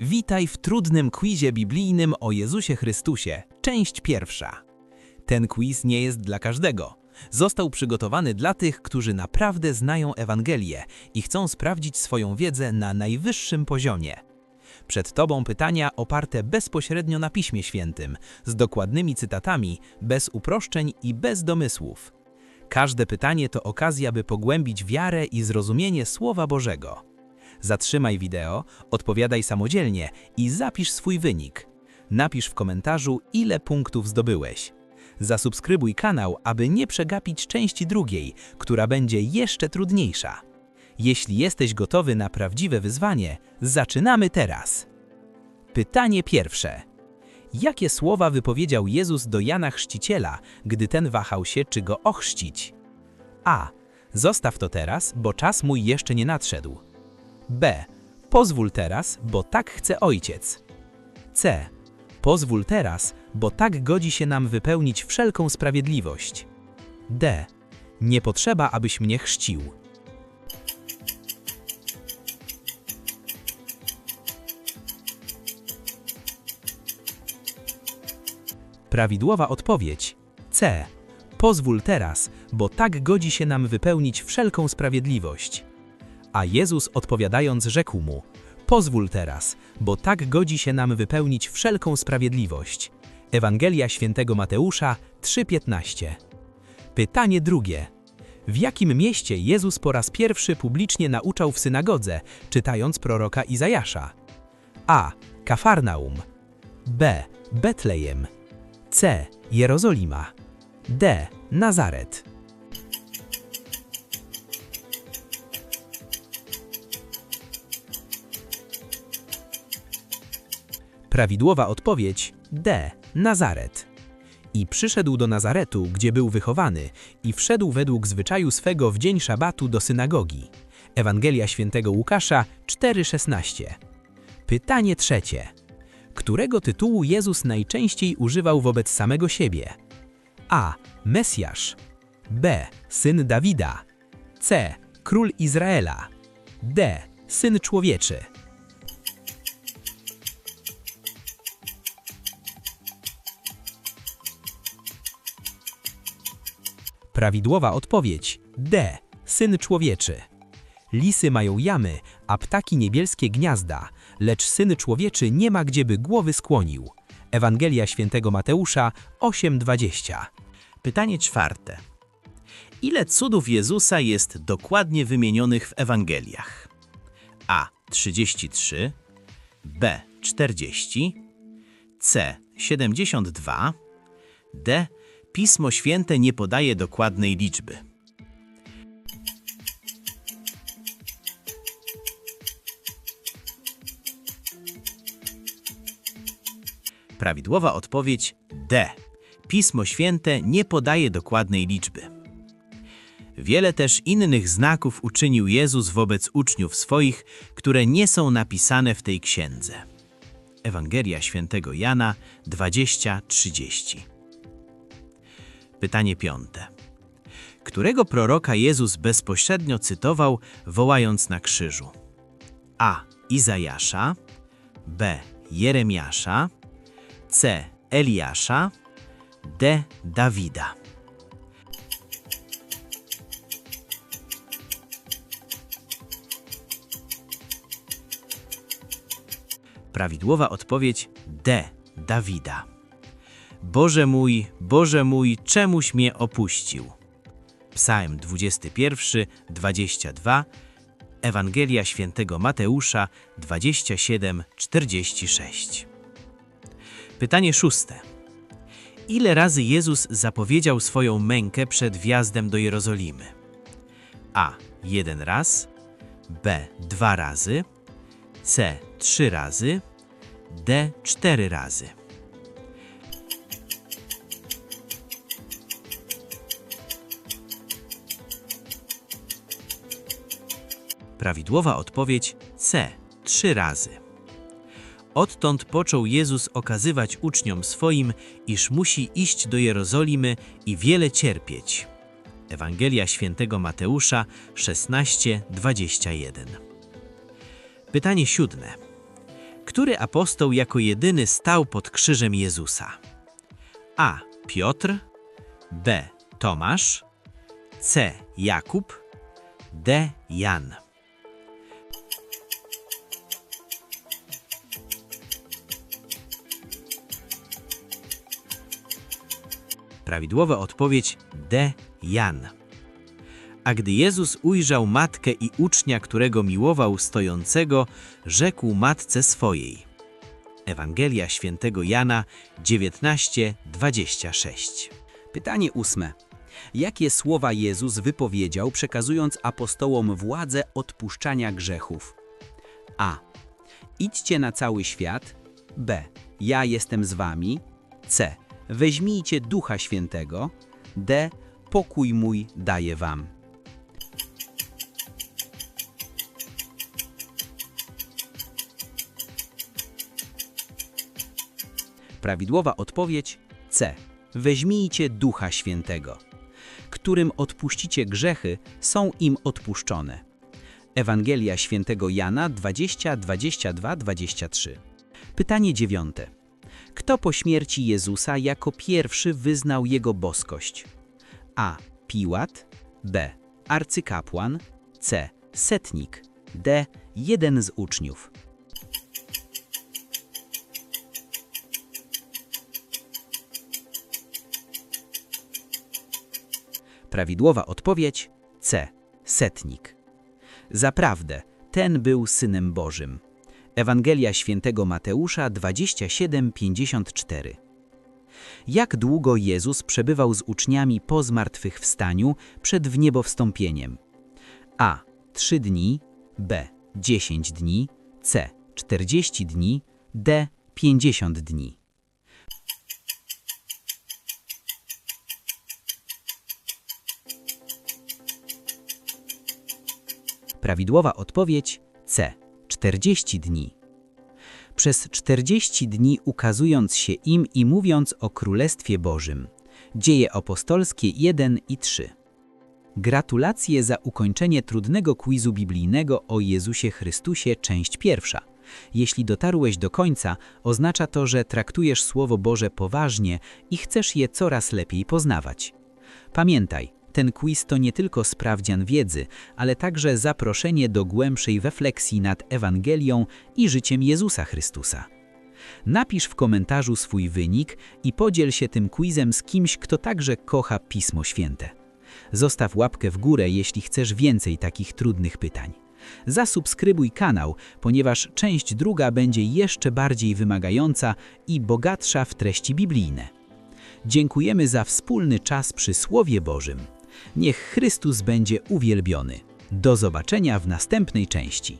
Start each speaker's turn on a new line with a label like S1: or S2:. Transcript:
S1: Witaj w trudnym quizie biblijnym o Jezusie Chrystusie, część pierwsza. Ten quiz nie jest dla każdego. Został przygotowany dla tych, którzy naprawdę znają Ewangelię i chcą sprawdzić swoją wiedzę na najwyższym poziomie. Przed Tobą pytania oparte bezpośrednio na Piśmie Świętym, z dokładnymi cytatami, bez uproszczeń i bez domysłów. Każde pytanie to okazja, by pogłębić wiarę i zrozumienie Słowa Bożego. Zatrzymaj wideo, odpowiadaj samodzielnie i zapisz swój wynik. Napisz w komentarzu, ile punktów zdobyłeś. Zasubskrybuj kanał, aby nie przegapić części drugiej, która będzie jeszcze trudniejsza. Jeśli jesteś gotowy na prawdziwe wyzwanie, zaczynamy teraz. Pytanie pierwsze. Jakie słowa wypowiedział Jezus do Jana Chrzciciela, gdy ten wahał się, czy go ochrzcić? A. Zostaw to teraz, bo czas mój jeszcze nie nadszedł. B. Pozwól teraz, bo tak chce ojciec. C. Pozwól teraz, bo tak godzi się nam wypełnić wszelką sprawiedliwość. D. Nie potrzeba, abyś mnie chrzcił. Prawidłowa odpowiedź C. Pozwól teraz, bo tak godzi się nam wypełnić wszelką sprawiedliwość. A Jezus odpowiadając rzekł mu, pozwól teraz, bo tak godzi się nam wypełnić wszelką sprawiedliwość. Ewangelia świętego Mateusza 3,15 Pytanie drugie. W jakim mieście Jezus po raz pierwszy publicznie nauczał w synagodze, czytając proroka Izajasza? A. Kafarnaum B. Betlejem C. Jerozolima D. Nazaret Prawidłowa odpowiedź D. Nazaret. I przyszedł do Nazaretu, gdzie był wychowany, i wszedł według zwyczaju swego w dzień szabatu do synagogi. Ewangelia świętego Łukasza 4,16. Pytanie trzecie. Którego tytułu Jezus najczęściej używał wobec samego siebie? A. Mesjasz. B. Syn Dawida. C. Król Izraela. D. Syn Człowieczy. Prawidłowa odpowiedź D. Syn człowieczy. Lisy mają jamy, a ptaki niebielskie gniazda, lecz syn człowieczy nie ma gdzieby głowy skłonił. Ewangelia świętego Mateusza 8:20.
S2: Pytanie czwarte. Ile cudów Jezusa jest dokładnie wymienionych w Ewangeliach? A. 33, B. 40, C. 72, D. Pismo Święte nie podaje dokładnej liczby. Prawidłowa odpowiedź D. Pismo Święte nie podaje dokładnej liczby. Wiele też innych znaków uczynił Jezus wobec uczniów swoich, które nie są napisane w tej księdze. Ewangelia świętego Jana 20:30. Pytanie piąte. Którego proroka Jezus bezpośrednio cytował, wołając na krzyżu? A. Izajasza, B. Jeremiasza, C. Eliasza, D. Dawida. Prawidłowa odpowiedź D. Dawida. Boże mój, Boże mój, czemuś mnie opuścił? Psalm 21, 22, Ewangelia świętego Mateusza 27, 46. Pytanie szóste. Ile razy Jezus zapowiedział swoją mękę przed wjazdem do Jerozolimy? A. Jeden raz, B. Dwa razy, C. Trzy razy, D. Cztery razy. Prawidłowa odpowiedź C. Trzy razy. Odtąd począł Jezus okazywać uczniom swoim, iż musi iść do Jerozolimy i wiele cierpieć. Ewangelia świętego Mateusza 16:21. Pytanie siódme. Który apostoł jako jedyny stał pod krzyżem Jezusa? A. Piotr, B. Tomasz, C. Jakub, D. Jan. Prawidłowa odpowiedź D. Jan. A gdy Jezus ujrzał matkę i ucznia, którego miłował stojącego, rzekł matce swojej. Ewangelia świętego Jana 19:26.
S1: Pytanie ósme. Jakie słowa Jezus wypowiedział, przekazując apostołom władzę odpuszczania grzechów? A. Idźcie na cały świat. B. Ja jestem z wami. C. Weźmijcie Ducha Świętego. D. Pokój mój daję wam. Prawidłowa odpowiedź C. Weźmijcie Ducha Świętego. Którym odpuścicie grzechy, są im odpuszczone. Ewangelia Świętego Jana 20, 22, 23. Pytanie dziewiąte. Kto po śmierci Jezusa jako pierwszy wyznał Jego boskość? A. Piłat B. Arcykapłan C. Setnik D. Jeden z uczniów. Prawidłowa odpowiedź C. Setnik. Zaprawdę, ten był Synem Bożym. Ewangelia świętego Mateusza 27:54. Jak długo Jezus przebywał z uczniami po zmartwychwstaniu przed wniebowstąpieniem? A. 3 dni, B. 10 dni, C. 40 dni, D. 50 dni. Prawidłowa odpowiedź C. 40 dni. Przez 40 dni ukazując się im i mówiąc o Królestwie Bożym. Dzieje apostolskie 1 i 3. Gratulacje za ukończenie trudnego quizu biblijnego o Jezusie Chrystusie, część pierwsza. Jeśli dotarłeś do końca, oznacza to, że traktujesz Słowo Boże poważnie i chcesz je coraz lepiej poznawać. Pamiętaj, ten quiz to nie tylko sprawdzian wiedzy, ale także zaproszenie do głębszej refleksji nad Ewangelią i życiem Jezusa Chrystusa. Napisz w komentarzu swój wynik i podziel się tym quizem z kimś, kto także kocha Pismo Święte. Zostaw łapkę w górę, jeśli chcesz więcej takich trudnych pytań. Zasubskrybuj kanał, ponieważ część druga będzie jeszcze bardziej wymagająca i bogatsza w treści biblijne. Dziękujemy za wspólny czas przy Słowie Bożym. Niech Chrystus będzie uwielbiony. Do zobaczenia w następnej części.